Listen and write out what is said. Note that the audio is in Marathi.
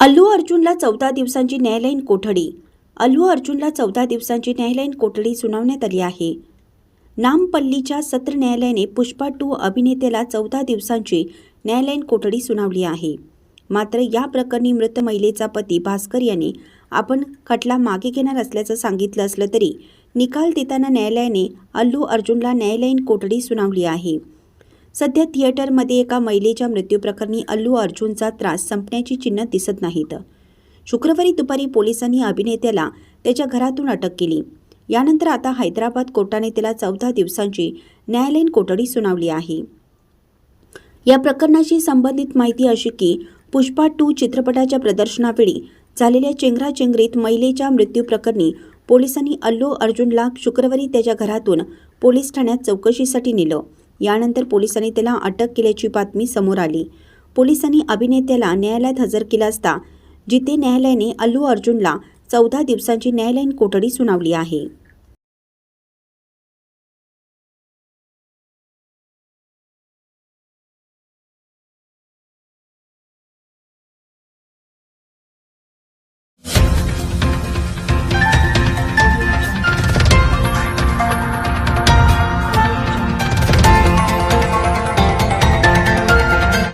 अल्लू अर्जुनला चौदा दिवसांची न्यायालयीन कोठडी. अल्लू अर्जुनला चौदा दिवसांची न्यायालयीन कोठडी सुनावण्यात आली आहे. नामपल्लीच्या सत्र न्यायालयाने पुष्पा टू अभिनेत्याला चौदा दिवसांची न्यायालयीन कोठडी सुनावली आहे. मात्र या प्रकरणी मृत महिलेचा पती भास्कर यांनी आपण खटला मागे घेणार असल्याचं सांगितलं असलं तरी निकाल देताना न्यायालयाने अल्लू अर्जुनला न्यायालयीन कोठडी सुनावली आहे. सध्या थिएटरमध्ये एका महिलेच्या मृत्यूप्रकरणी अल्लू अर्जुनचा त्रास संपण्याची चिन्ह दिसत नाहीत. शुक्रवारी दुपारी पोलिसांनी अभिनेत्याला त्याच्या घरातून अटक केली. यानंतर आता हैदराबाद कोर्टाने त्याला चौदा दिवसांची न्यायालयीन कोठडी सुनावली आहे. या प्रकरणाशी संबंधित माहिती अशी की पुष्पा टू चित्रपटाच्या प्रदर्शनावेळी झालेल्या चेंगराचेंगरीत महिलेच्या मृत्यूप्रकरणी पोलिसांनी अल्लू अर्जुनला शुक्रवारी त्याच्या घरातून पोलीस ठाण्यात चौकशीसाठी नेलं. यानंतर पोलिसांनी त्याला अटक केल्याची बातमी समोर आली. पोलिसांनी अभिनेत्याला न्यायालयात हजर केला असता जिथे न्यायालयाने अल्लू अर्जुनला चौदा दिवसांची न्यायालयीन कोठडी सुनावली आहे.